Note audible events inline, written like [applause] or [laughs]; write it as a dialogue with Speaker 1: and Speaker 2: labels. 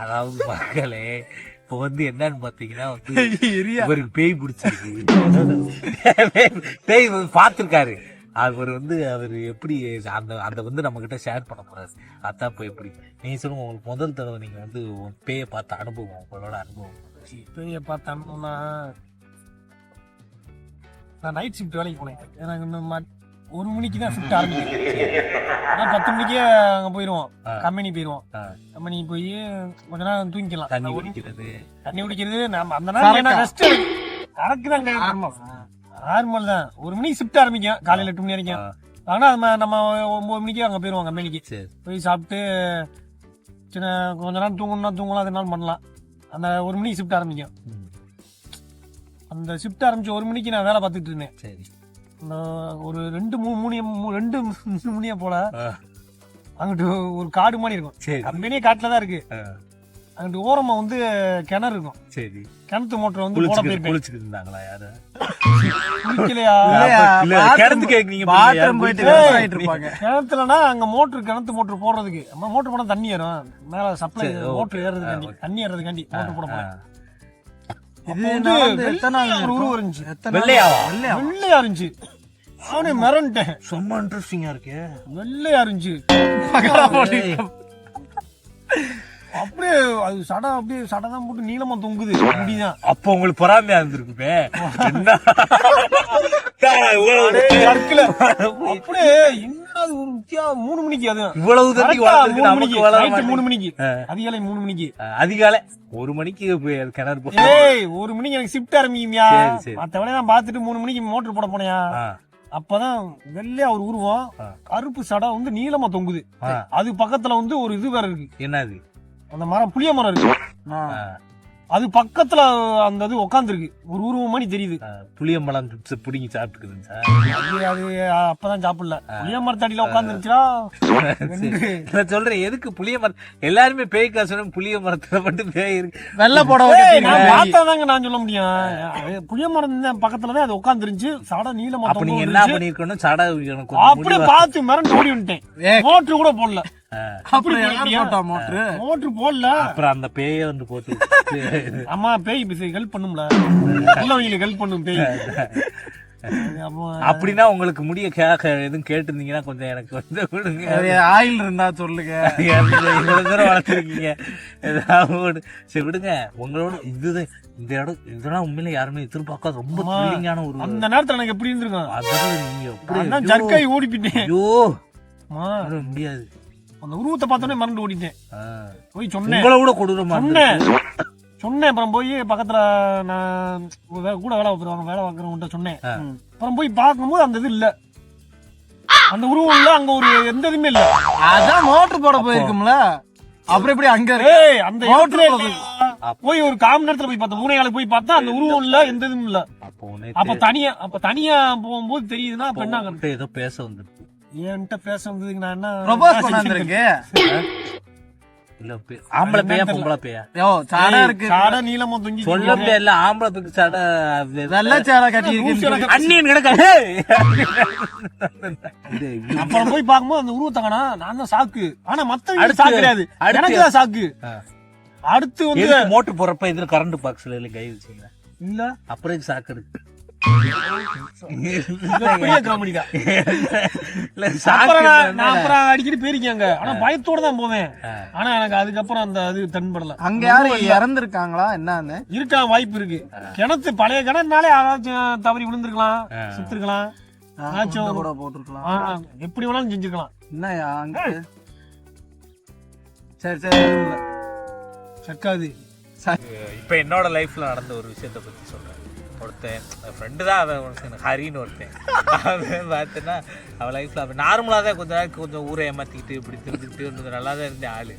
Speaker 1: அதாவது மக்களே இப்போ வந்து என்னன்னு பாத்தீங்கன்னா வந்து இவருக்கு பேய் பிடிச்சிருக்கு. பேய் வந்து பார்த்திருக்காரு. அவர் வந்து அவர் எப்படி அந்த அந்த வந்து நம்ம கிட்ட ஷேர் பண்ண போறாரு. அதான் இப்போ எப்படி. நீங்க சொல்லுங்க உங்களுக்கு முதல் தடவை நீங்க வந்து பேயை பார்த்த அனுபவம் உங்களோட அனுபவம்.
Speaker 2: பெரிய பார்த்தோம்னா நான் நைட் ஷிஃப்ட் வேலைக்கு போனேன். எனக்கு ஒரு மணிக்கு தான் ஷிஃப்ட் ஆரம்பிக்கும் பத்து மணிக்கே அங்கே போயிடுவோம். கம்பெனி போயிடுவோம். கம்பெனி போய் கொஞ்ச நேரம் தூங்கிக்கலாம்.
Speaker 1: தண்ணி குடிக்கிறது.
Speaker 2: தண்ணி குடிக்கிறது நம்ம அந்த நேரம் ரெஸ்ட் கணக்கு தான் நார்மல் தான். ஒரு மணிக்கு ஷிஃப்ட் ஆரம்பிக்கும். காலையில் எட்டு மணி வரைக்கும். ஆனால் நம்ம நம்ம ஒம்பது மணிக்கு அங்கே போயிடுவோம் கம்பெனிக்கு போய் சாப்பிட்டு சின்ன கொஞ்ச நேரம் தூங்கணும்னா தூங்கலாம் அதனால பண்ணலாம். அந்த ஒரு மணிக்கு ஷிஃப்ட் ஆரம்பிக்கும். அந்த ஷிஃப்ட் ஆரம்பிச்சு ஒரு மணிக்கு நான் வேலை பார்த்துட்டு இருந்தேன்.
Speaker 1: சரி.
Speaker 2: ஒரு ரெண்டு மூணு மூணியம் மூ- ரெண்டு மூணு மணியா போல அங்கிட்டு ஒரு காடு மாதிரி இருக்கும்.
Speaker 1: சரி.
Speaker 2: கம்பெனியே காட்டுல தான் இருக்கு அங்கிட்டு ஓரமா வந்து கிணறு இருக்கும்.
Speaker 1: சரி.
Speaker 2: கிணத்து மோட்டர் வந்து போட போயிருப்பேன்
Speaker 1: குளிச்சுக்கிட்டு இருந்தாங்களா யாரு?
Speaker 2: குளிக்கலையா? கிணத்துலனா அங்க மோட்டர் கிணத்து மோட்டர் போடுறதுக்கு. மோட்டர் போனா தண்ணி ஏறும். மேல சப்ளை. மோட்டர் ஏறதுக்காண்டி தண்ணி ஏறதுக்காண்டி மோட்டர் போட
Speaker 3: இது
Speaker 2: அப்போ வந்து
Speaker 3: எத்தனை?
Speaker 2: உருவம் இருந்துச்சு
Speaker 3: எத்தனை?
Speaker 1: வெள்ளையாவா?
Speaker 3: வெள்ளையா?
Speaker 2: இருந்துச்சு அவனே மிரண்டேன்
Speaker 1: செம்ம இன்ட்ரெஸ்டிங்கா இருக்கு
Speaker 2: வெள்ளையா இருந்துச்சு
Speaker 3: பக்கரா போட்டு
Speaker 2: அப்படியே அது சடை அப்படியே சடை தான் போட்டு நீளமா தொங்குது முடிதான்
Speaker 1: அப்ப உங்களுக்கு பொறாமையா இருந்திருக்குமே
Speaker 2: அப்படியே மூணு மணிக்கு அது.
Speaker 1: இவ்வளவு
Speaker 2: மூணு மணிக்கு மூணு. அதிகாலை மூணு மணிக்கு.
Speaker 1: அதிகாலை ஒரு மணிக்கு கிணறு
Speaker 2: ஏய் ஒரு மணிக்கு எனக்கு ஷிஃப்ட் ஆரம்பிக்குமியா.
Speaker 1: சரி, சரி.
Speaker 2: மத்த வேலையை நான் பார்த்துட்டு மூணு மணிக்கு மோட்டர் போட போனேயா. அப்பதான் வெள்ளையா ஒரு உருவம். கருப்பு சடை வந்து நீளமா தொங்குது. அது பக்கத்துல வந்து ஒரு இது வேற இருக்கு.
Speaker 1: என்னது?
Speaker 2: அந்த மரம் புளிய மரம் இருக்கு. அது பக்கத்துல அந்த இது உட்காந்துருக்கு ஒரு உருவம் மாதிரி தெரியுது.
Speaker 1: புளியம்பழம் சிப்ஸ் பிடிங்கி சாப்பிட்டுக்குதுங்க சார்.
Speaker 2: அது அப்பதான் சாப்பிடல. புளிய மரத்தடியில உட்காந்துருச்சுன்னா
Speaker 1: நான் சொல்றேன் எதுக்கு புளிய மரம் எல்லாருமே பேய் காசு புளிய மரத்துல மட்டும் பேய் இருக்கு.
Speaker 3: வெள்ளை கட்டிருக்காங்க.
Speaker 2: பார்த்தாதாங்க நான் சொல்ல முடியும். புளிய மரம் பக்கத்துல தான் அது உட்காந்துருந்துச்சு சட நீளமா
Speaker 1: அப்ப நீங்க என்ன. பண்ணிருக்கணும்? சடை
Speaker 2: அப்படியே பார்த்து மிரண்டு ஓடி வந்துட்டேன்.
Speaker 3: ஏய்.
Speaker 2: மோட்டர் கூட போடல.
Speaker 3: அப்புறம் யார் போட்டா மோட்டர்
Speaker 2: போடல.
Speaker 1: அப்புறம் அந்த பேய வந்து போட்டு
Speaker 2: அம்மா பேய் பிசை ஹெல்ப் பண்ணும்ல. நல்லவங்களுக்கு ஹெல்ப் பண்ணும் பேய். அப்போ
Speaker 1: அப்படின்னா உங்களுக்கு முடிய கேட்க எதுவும் கேட்டிருந்தீங்கன்னா கொஞ்சம் எனக்கு வந்து கொடுங்க.
Speaker 3: ஆயில் இருந்தா சொல்லுங்க.
Speaker 1: இவ்வளவு தூரம் வளர்த்துருக்கீங்க. ஏதாவது. சரி விடுங்க. உங்களோட இதுதான் இந்த இடம் இதெல்லாம் உண்மையில யாருமே எதிர்பார்க்காத ரொம்ப. த்ரில்லிங்கான ஒரு
Speaker 2: அந்த நேரத்துல எனக்கு எப்படி இருந்திருக்கும்?
Speaker 1: அதாவது நீங்க எப்படி
Speaker 2: ஜர்க்காய் ஓடி போயிட்டேன்
Speaker 1: ஐயோ. முடியாது.
Speaker 2: அந்த உருவத்தை பார்த்தோன்னே மறந்து ஓடிட்டேன். போய் சொன்னேன்.
Speaker 1: உங்களை விட கொடூரமா
Speaker 2: சொன்னேன். சொன்னேன். அப்புறம் போய் பக்கத்துல நான் கூட வேலை பார்க்குறவங்க வேலை பார்க்குறவங்கள்ட்ட சொன்னேன். அப்புறம் போய் பார்க்கும்போது அந்த இது இல்ல. அந்த உருவம் இல்ல அங்க ஒரு எந்த இதுவுமே இல்ல.
Speaker 3: அதான் மோட்டர் போட போயிருக்கும்ல. அப்புறம் எப்படி அங்க இருக்கு?
Speaker 2: ஏய் அந்த. போய் ஒரு காம நேரத்துல போய் பார்த்தேன். மூணு நாள் போய் பார்த்தா அந்த உருவம் இல்ல எந்த இதுவும் இல்ல.
Speaker 1: அப்போ
Speaker 2: தனியா அப்ப தனியா போகும்போது தெரியுதுன்னா அப்ப என்ன
Speaker 1: ஏதோ பேச வந்துருக்கு.
Speaker 2: என்கிட்ட பேச வந்ததுக்கு நான் என்ன
Speaker 3: ப்ரொபோஸ் பண்ணாந்துருக்கு [laughs]
Speaker 1: இல்ல பே- ஆம்பளை பேயா பொம்பளை பேயா
Speaker 3: யோ சாடா இருக்கு.
Speaker 2: சாட நீளமா தொங்கி
Speaker 1: சொல்ல முடியாது ஆம்பளை பேக்கு சடை
Speaker 3: வெள்ளை சேலை கட்டி இருக்கு
Speaker 1: அண்ணியன் கிடக்க
Speaker 2: அப்புறம் போய் பார்க்கும்போது அந்த உருவத்தை காணா நான் தான் சாக்கு. ஆனா மத்தவங்க
Speaker 1: அடுத்து-
Speaker 2: சாக்கு கிடையாது. எனக்கு தான் சாக்கு. அடுத்து வந்து
Speaker 1: மோட்டர் போறப்ப இதுல கரண்ட் பாக்ஸ்ல இல்ல கை வச்சீங்க
Speaker 2: இல்ல.
Speaker 1: அப்புறம் சாக்கு
Speaker 2: அடிக்கடி போயிருக்கேங்க ஆனா பயத்தோட தான் போவேன். ஆனா எனக்கு அதுக்கப்புறம் அந்த அது தென்படல.
Speaker 3: அங்க யாரு இறந்துருக்காங்களா? என்னன்னு?
Speaker 2: இருக்கா வாய்ப்பு இருக்கு. கிணத்து பழைய கிணறுனாலே யாராச்சும் தவறி விழுந்திருக்கலாம். சுத்திருக்கலாம்.
Speaker 3: கூட போட்டிருக்கலாம்.
Speaker 2: எப்படி வேணாலும் செஞ்சிருக்கலாம்.
Speaker 3: என்னயா அங்க? சரி சரி.
Speaker 2: சக்காது.
Speaker 1: இப்ப என்னோட லைஃப்ல நடந்த ஒரு விஷயத்த பத்தி சொல்றேன். ஒருத்தன் ஃப்ரெண்டு தான் அவன் ஒருத்தன் ஹரின்னு ஒருத்தன். அவன் பார்த்தேன்னா அவன் லைஃப்பில் அவன் நார்மலாக தான் கொஞ்ச நாளைக்கு கொஞ்சம் ஊரை ஏமாற்றிக்கிட்டு இப்படி திருந்துக்கிட்டு நல்லா தான் இருந்தேன் ஆள்.